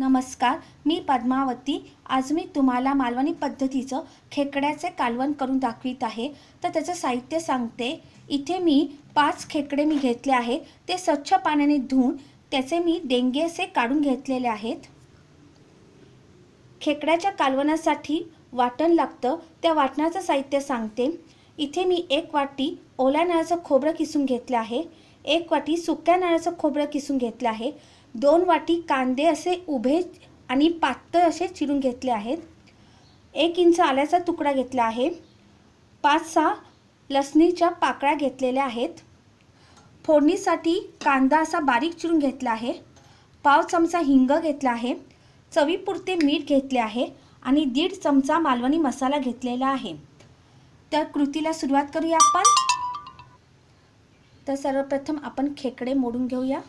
नमस्कार मी पद्मावती. आज मी तुम्हाला मालवणी पद्धतीचं खेकड्याचे कालवण करून दाखवित आहे. तर त्याचं साहित्य सांगते. इथे मी पाच खेकडे मी घेतले आहे ते स्वच्छ पाण्याने धुवून त्याचे मी डेंगे असे काढून घेतलेले आहेत. खेकड्याच्या कालवणासाठी वाटण लागतं. त्या वाटणाचं साहित्य सांगते. इथे मी एक वाटी ओल्या नाळाचं खोबरं किसून घेतलं आहे. एक वाटी सुक्या नाळाचं खोबरं किसून घेतलं आहे. दोन वाटी कांदे असे उभे आणि पातळ असे चिरून घेतले आहेत. एक इंच आल्याचा तुकडा घेतला आहे. पाच सहा लसणीच्या पाकळ्या घेतलेल्या आहेत. फोडणीसाठी कांदा असा बारीक चिरून घेतला आहे. पाव चमचा हिंग घेतला आहे. चवीपुरते मीठ घेतले आहे आणि दीड चमचा मालवणी मसाला घेतलेला आहे. तर कृतीला सुरुवात करूया आपण. तर सर्वप्रथम आपण खेकडे मोडून घेऊया.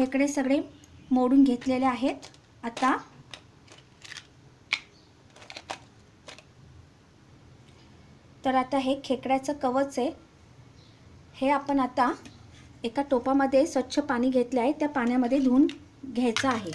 खेकडे सगळे मोडून घेतलेले आहेत. आता तर आता हे खेकड्याचं कवच आहे. हे आपण आता एका टोपामध्ये स्वच्छ पाणी घेतले आहे. त्या पाण्यामध्ये धुवून घ्यायचं आहे.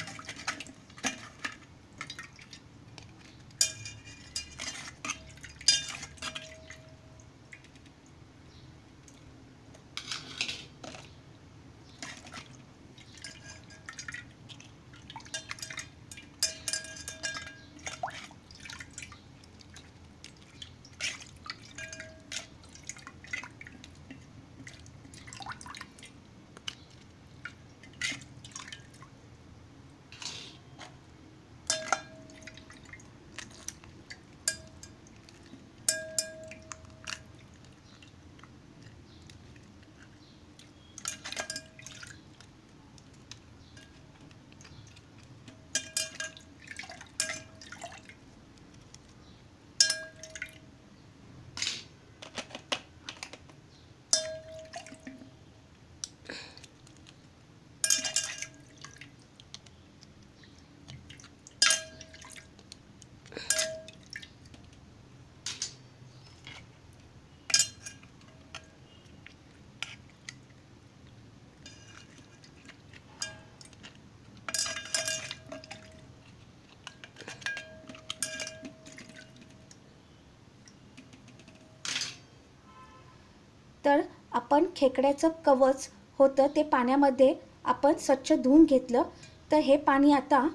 तर आपण खेकड्याचं कवच होतं ते पाण्यामध्ये आपण स्वच्छ धुवून घेतलं. तर हे पाणी आता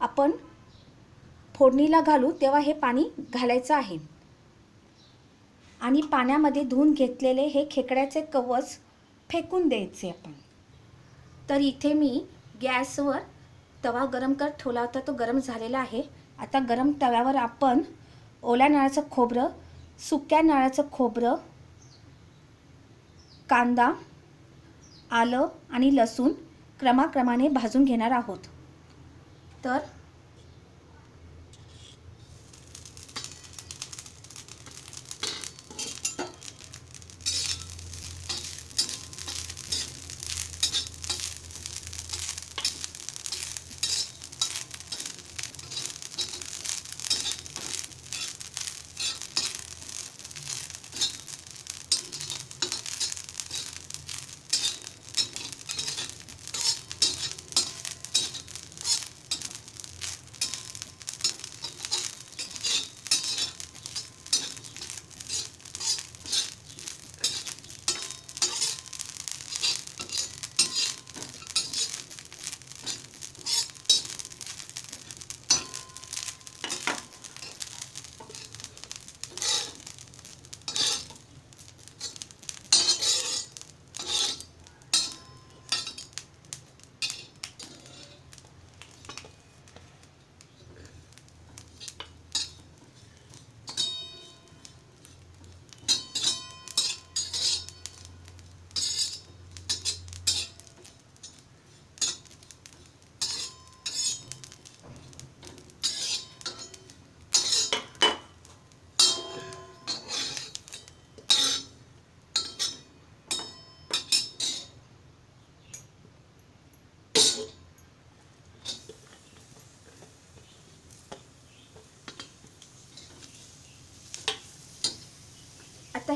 आपण फोडणीला घालू तेव्हा हे पाणी घालायचं आहे. आणि पाण्यामध्ये धुवून घेतलेले हे खेकड्याचे कवच फेकून द्यायचे आपण. तर इथे मी गॅसवर तवा गरम कर ठेवला होता तो गरम झालेला आहे. आता गरम तव्यावर आपण ओल्या नाळाचं खोबरं सुक्या नाळाचं खोबरं कांदा आलं आणि लसूण क्रमाक्रमाने भाजून घेणार आहोत. तर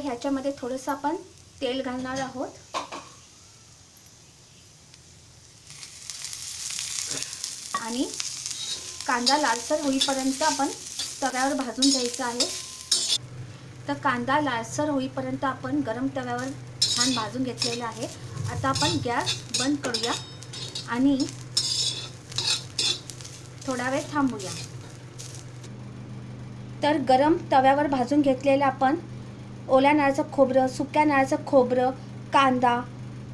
ह्याच्यामध्ये थोडंसं आपण तेल घालणार आहोत. आणि कांदा लालसर होईपर्यंत आपण तव्यावर भाजून घ्यायचा आहे. तर कांदा लालसर होईपर्यंत आपण गरम तव्यावर छान भाजून घेतलेला आहे. आता आपण गॅस बंद करूया आणि थोडा वेळ थांबूया. तर गरम तव्यावर भाजून घेतलेला आपण ओल्या नारळाचं खोबरं सुक्या नारळाचं खोबरं कांदा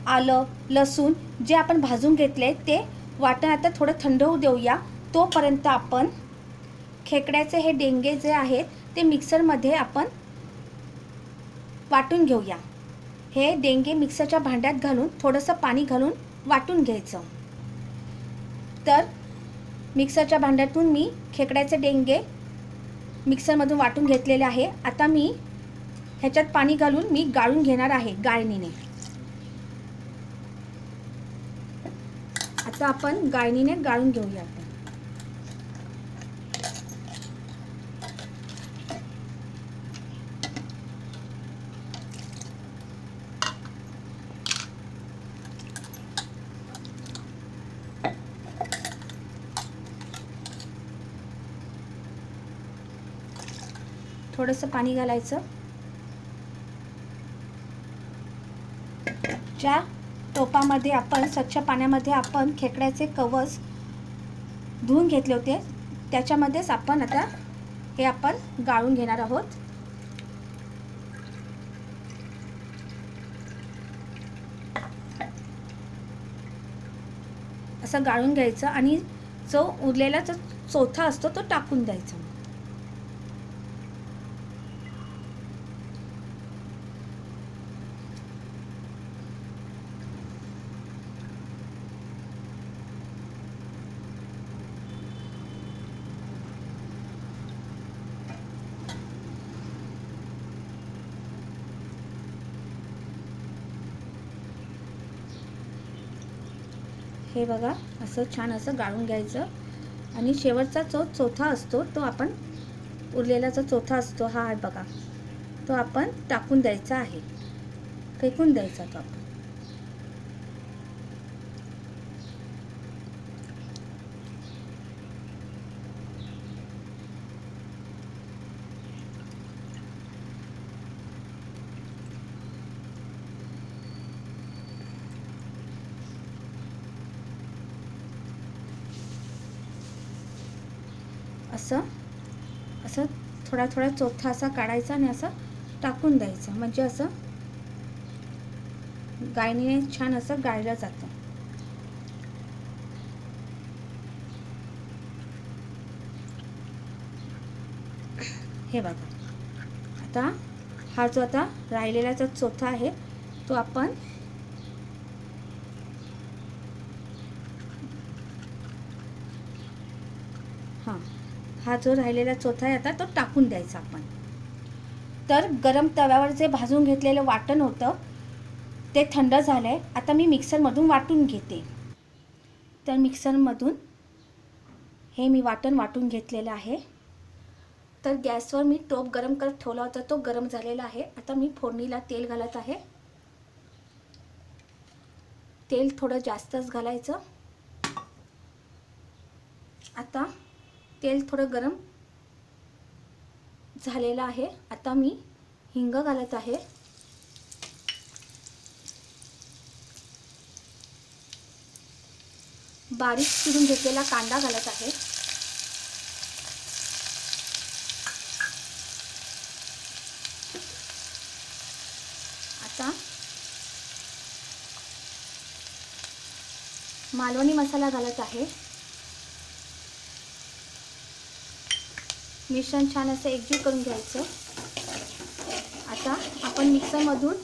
आलं लसूण जे आपण भाजून घेतले ते वाटण आता थोडं थंड होऊ देऊया. तोपर्यंत आपण खेकड्याचे हे डेंगे जे आहेत ते मिक्सरमध्ये आपण वाटून घेऊया. हे डेंगे मिक्सरच्या भांड्यात घालून थोडंसं पाणी घालून वाटून घ्यायचं. तर मिक्सरच्या भांड्यातून मी खेकड्याचे डेंगे मिक्सरमधून वाटून घेतलेले आहे. आता मी ह्याच्यात पाणी घालून मी गाळून घेणार आहे गाळणीने. आता आपण गाळणीने गाळून घेऊया आपण थोडंसं पाणी घालायचं. ज्या टोपामध्ये आपण स्वच्छ पाण्यामध्ये आपण खेकड्याचे कवच धुवून घेतले होते त्याच्यामध्येच आपण आता हे आपण गाळून घेणार आहोत. असं गाळून घ्यायचं आणि जो उरलेला जो चौथा असतो तो टाकून द्यायचा. हे बघा असं छान असं गाळून घ्यायचं. आणि शेवटचा जो चौथा असतो तो आपण उरलेला जो चौथा असतो हा आहे बघा तो आपण टाकून द्यायचा आहे. फेकून द्यायचा तो आपण. असं असं थोडा थोडा चोथा असा काढायचा आणि असं टाकून द्यायचं. म्हणजे असं गायनीने छान असं गाळलं जातं. हे बघा. आता हा जो आता राहिलेला जो चोथा आहे तो आपण हां हा जो राहिलेला चोथा आहे आता तो टाकून द्यायचा आपण. तर गरम तव्यावर जे भाजून घेतलेलं वाटण होतं ते थंड झालं आहे आता मी मिक्सरमधून वाटून घेते. तर मिक्सरमधून हे मी वाटण वाटून घेतलेलं आहे. तर गॅसवर मी टोप गरम करत ठेवला होता तो गरम झालेला आहे. आता मी फोडणीला तेल घालत आहे. तेल थोडं जास्तच घालायचं. आता तेल थोडं गरम झालेलं आहे. आता मी हिंग घालत आहे. बारीक चिरून घेतलेला कांदा घालत आहे. आता मालवणी मसाला घालत आहे. मिश्रण छान असं एकजीव करून घ्यायचं. आता आपण मिक्सरमधून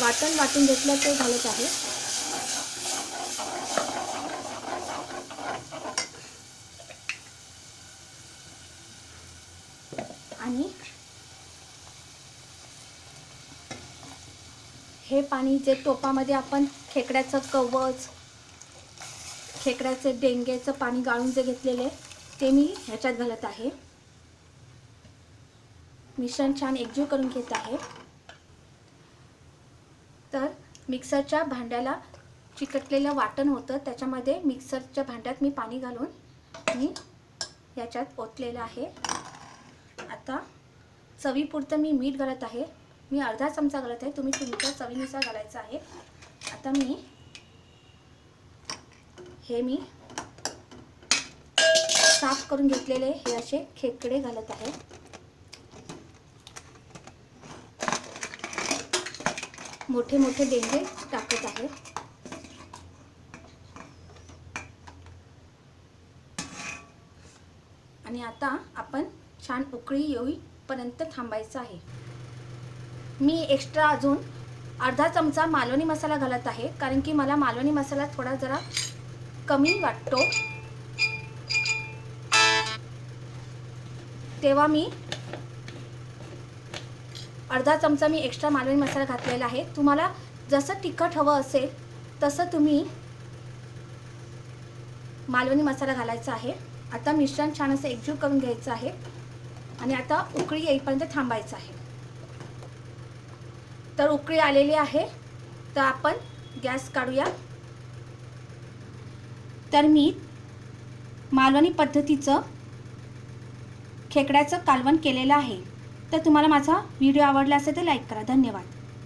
वाटण वाटून घेतलं ते घालत आहे. आणि हे पाणी जे टोपामध्ये आपण खेकड्याचं कवच खेकड्याचे डेंग्याचं पाणी गाळून जे घेतलेलं आहे ते मी ह्याच्यात घालत आहे. मिश्रण छान एकजीव करून घेत आहे. तर मिक्सरच्या भांड्याला चिकटलेलं वाटण होतं. त्याच्यामध्ये मिक्सरच्या भांड्यात मी पाणी घालून मी याच्यात ओतलेलं आहे. आता चवीपुरतं मी मीठ घालत आहे. मी अर्धा चमचा घालत आहे. तुम्ही तुमच्या चवीनुसार घालायचं आहे. आता मी हे मी साफ करून घेतलेले हे असे खेकडे घालत आहे. मोठे मोठे डेंगे टाकत आहे. आणि आता आपण छान उकळी येईपर्यंत थांबायचं आहे. मी एक्स्ट्रा अजून अर्धा चमचा मालवणी मसाला घालत आहे कारण की मला मालवणी मसाला थोडा जरा कमी वाटतो. तेव्हा मी अर्धा चमचा मी एक्स्ट्रा मालवणी मसाला घातलेला आहे. तुम्हाला जसं तिखट हवं असेल तसं तुम्ही मालवणी मसाला घालायचा आहे. आता मिश्रण छान असं एकजीव करून घ्यायचं आहे आणि आता उकळी येईपर्यंत थांबायचं आहे. तर उकळी आलेली आहे. तर आपण गॅस काढूया. तर मी मालवणी पद्धतीचं खेकड्याचं कालवण केलेलं आहे. तर तुम्हाला माझा व्हिडिओ आवडला असेल तर लाईक करा. धन्यवाद.